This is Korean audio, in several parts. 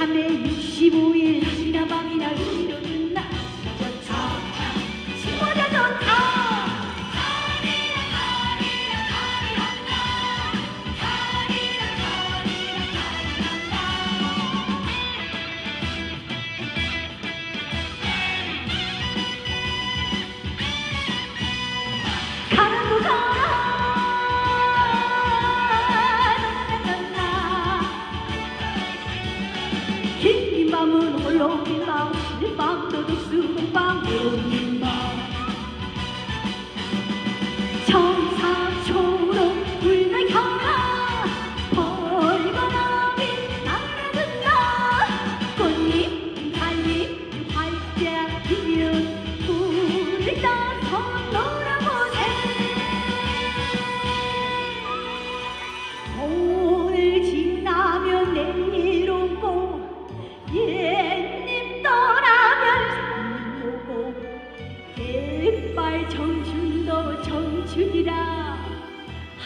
365일 낮이나 밤이나 이루는 Nó có lỗi khi nào.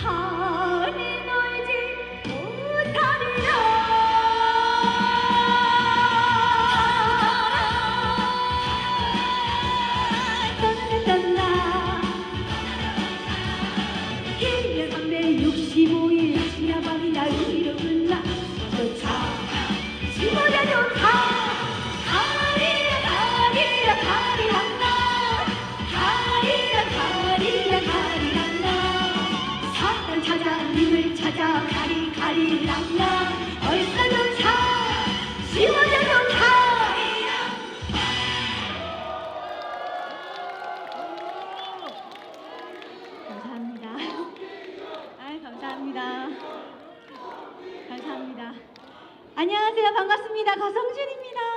হারে না 님을 찾아 가리 가리란다 얼싸 좋다 지모자 좋다 감사합니다. 아, 감사합니다. 감사합니다. 안녕하세요. 반갑습니다. 가성준입니다.